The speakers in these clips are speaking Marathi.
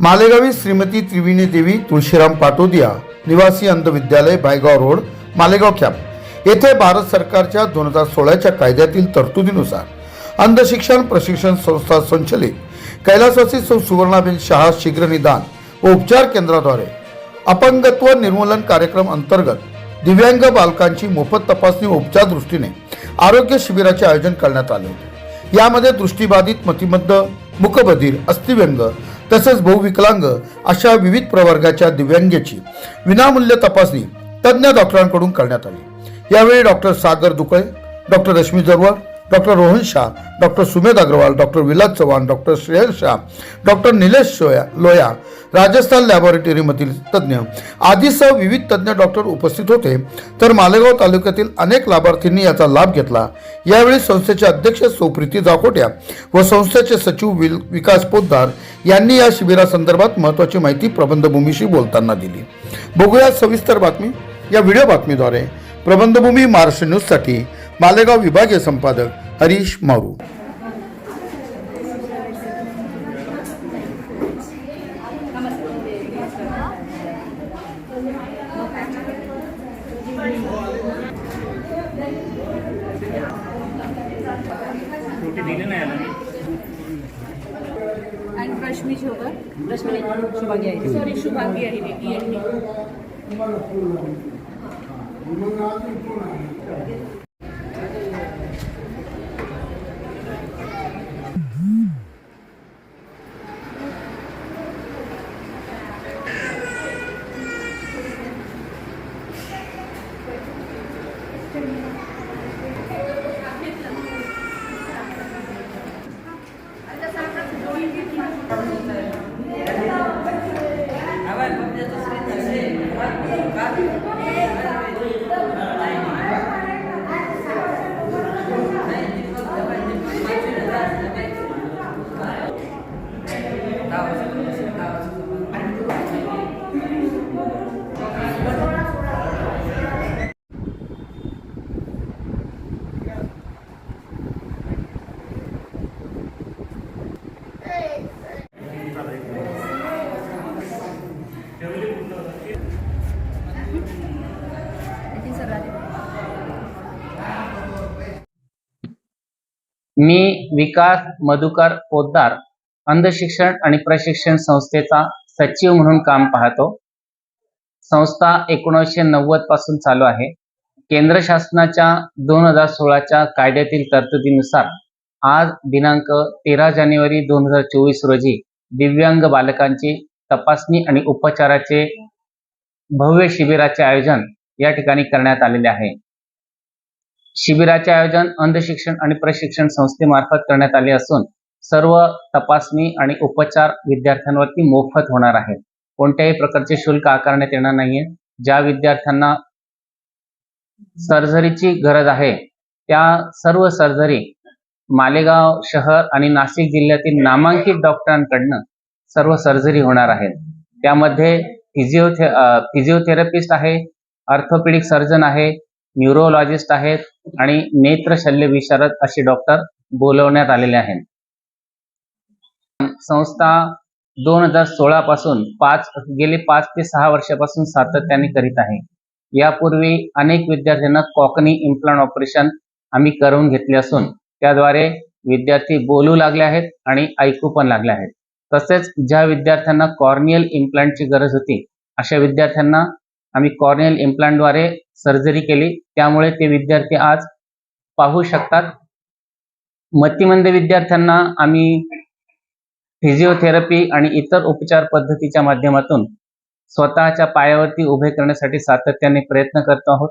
मालेगावी श्रीमती त्रिवेणी देवी तुळशीराम पाटोदिया निवासी अंध विद्यालय बायगाव रोड मालेगाव कॅम्प येथे भारत सरकारच्या दोन हजार सोळाच्या कायद्यातील तरतुदीनुसार अंध शिक्षण प्रशिक्षण संस्था संचलित कैलासवासी सौ सुवर्णाबेन शहा शीघ्र निदान व उपचार केंद्राद्वारे अपंगत्व निर्मूलन कार्यक्रम अंतर्गत दिव्यांग बालकांची मोफत तपासणी व उपचार दृष्टीने आरोग्य शिबिराचे आयोजन करण्यात आले होते. यामध्ये दृष्टीबाधित मतिमद्ध मुकबधीर अस्थिव्यंग तसंच बहुविकलांग अशा विविध प्रवर्गाच्या दिव्यांगाची विनामूल्य तपासणी तज्ज्ञ डॉक्टरांकडून करण्यात आली. यावेळी doctor Sagar Dukale doctor Rashmi Jarwar doctor Rohan Shah doctor Sumedh Agarwal doctor Vilas Chavan doctor Shreyas Shah doctor Nilesh Soya Loya Rajasthan लॅबोरेटरीमधील तज्ज्ञ आदीसह विविध तज्ज्ञ डॉक्टर उपस्थित होते. तर मालेगाव तालुक्यातील अनेक लाभार्थींनी याचा लाभ घेतला. यावेळी संस्थेचे अध्यक्ष सोप्रीती जाकोट्या व संस्थेचे सचिव विल विकास पोद्दार यांनी या शिबिरासंदर्भात महत्त्वाची माहिती प्रबंधभूमीशी बोलताना दिली. बघूया सविस्तर बातमी या व्हिडिओ बातमीद्वारे. प्रबंधभूमी महाराष्ट्र न्यूजसाठी मालेगाव विभागीय संपादक हरीश मारू। रश्मी झोगर रश्मी शुभागी आहे. सॉरी शुभांगी आहे मी विकास मधुकर पोद्दार अंधशिक्षण आणि प्रशिक्षण संस्थेचा सचिव म्हणून काम पाहतो. संस्था एकोणीसशे नव्वदपासून चालू आहे. केंद्र शासनाच्या दोन हजार सोळाच्या कायद्यातील तरतुदीनुसार आज दिनांक तेरा जानेवारी दोन हजार चोवीस रोजी दिव्यांग बालकांची तपासणी आणि उपचाराचे भव्य शिबिराचे आयोजन या ठिकाणी करण्यात आलेले आहे. शिबिराचे आयोजन अंध शिक्षण आणि प्रशिक्षण संस्थेमार्फत करण्यात आले असून सर्व तपासणी आणि उपचार विद्यार्थ्यांवरती मोफत होणार आहे. कोणत्याही प्रकारचे शुल्क आकारण्यात येणार नाहीये. ज्या विद्यार्थ्यांना सर्जरीची गरज आहे त्या सर्व सर्जरी मालेगाव शहर आणि नाशिक जिल्ह्यातील नामांकित डॉक्टरांकडनं सर्व सर्जरी होणार आहेत त्यामध्ये फिजिओथे फिजिओथेरपिस्ट आहे ऑर्थोपेडिक सर्जन आहे न्यूरोलॉजिस्ट आहेत आणि नेत्र शल्य विशारद असे डॉक्टर बोलवण्यात आलेले आहेत. संस्था दोन हजार सोळा पासून पाच गेले पाच ते सहा वर्षापासून सातत्याने करीत आहे. यापूर्वी अनेक विद्यार्थ्यांना कॉकनी इम्प्लांट ऑपरेशन आम्ही करून घेतले असून त्याद्वारे विद्यार्थी बोलू लागले आहेत आणि ऐकू पण लागले आहेत. तसेच ज्या विद्यार्थ्यांना कॉर्नियल इम्प्लांटची गरज होती अशा विद्यार्थ्यांना आम्ही कॉर्नियल इम्प्लांटद्वारे सर्जरी केली. त्यामुळे ते विद्यार्थी आज पाहू शकतात. मतिमंद विद्यार्थ्यांना आम्ही फिजिओथेरपी आणि इतर उपचार पद्धतीच्या माध्यमातून स्वतःच्या पायावरती उभे करण्यासाठी सातत्याने प्रयत्न करत आहोत.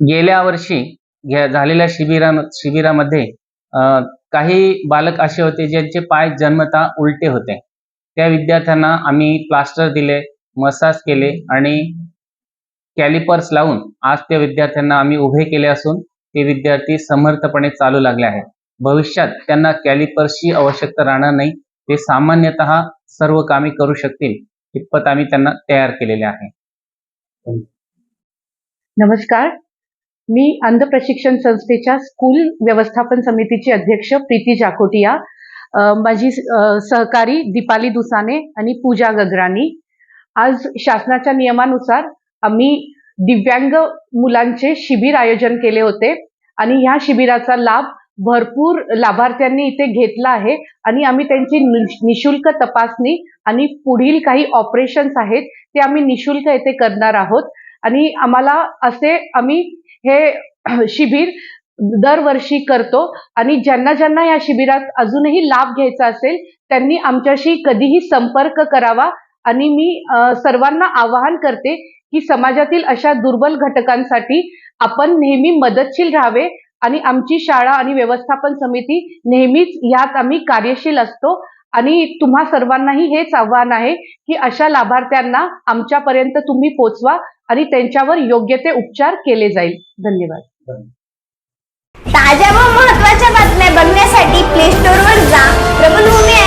गेल्या वर्षी झालेल्या शिबिरा शिबिरामध्ये अं, काही बालक असे होते ज्यांचे पाय जन्मता उलटे होते. त्या विद्यार्थ्यांना आम्ही प्लास्टर दिले. मसाज केले आणि कॅलिपर्स लावून आज त्या विद्यार्थ्यांना आम्ही उभे केले असून ते विद्यार्थी समर्थपणे चालू लागले आहेत. भविष्यात त्यांना कॅलिपर्सची आवश्यकता राहणार नाही. ते सामान्यतः सर्व कामे करू शकतील इतपत आम्ही त्यांना तयार केलेले आहे. नमस्कार. मी अंध प्रशिक्षण संस्थेच्या स्कूल व्यवस्थापन समितीची अध्यक्ष प्रीती जाकोटिया माझी सहकारी दीपाली दुसाने आणि पूजा गगरानी. आज शासनाच्या नियमानुसार आम्ही दिव्यांग मुलांचे शिबिर आयोजन केले होते आणि ह्या शिबिराचा लाभ भरपूर लाभार्थ्यांनी इथे घेतला आहे आणि आम्ही त्यांची निशुल्क तपासणी आणि पुढील काही ऑपरेशन्स आहेत ते आम्ही निशुल्क येथे करणार आहोत. आणि आम्हाला असे आम्ही हे शिबिर दरवर्षी करतो आणि ज्यांना ज्यांना या शिबिरात अजूनही लाभ घ्यायचा असेल त्यांनी आमच्याशी कधीही संपर्क करावा आणि मी सर्वांना आवाहन करते की समाजातील अशा दुर्बल घटकांसाठी आपण नेहमी मदतशील राहावे आणि आमची शाळा आणि व्यवस्थापन समिती नेहमीच यात आम्ही कार्यशील असतो. आणि तुम्हा सर्वांनाही हेच आव्हान आहे की अशा लाभार्थ्यांना आमच्यापर्यंत तुम्ही पोचवा आणि त्यांच्यावर योग्य ते उपचार केले जाईल. धन्यवाद. ताज्या व महत्त्वाच्या बातम्या बघण्यासाठी प्ले स्टोर वर जा. प्रबलभूमी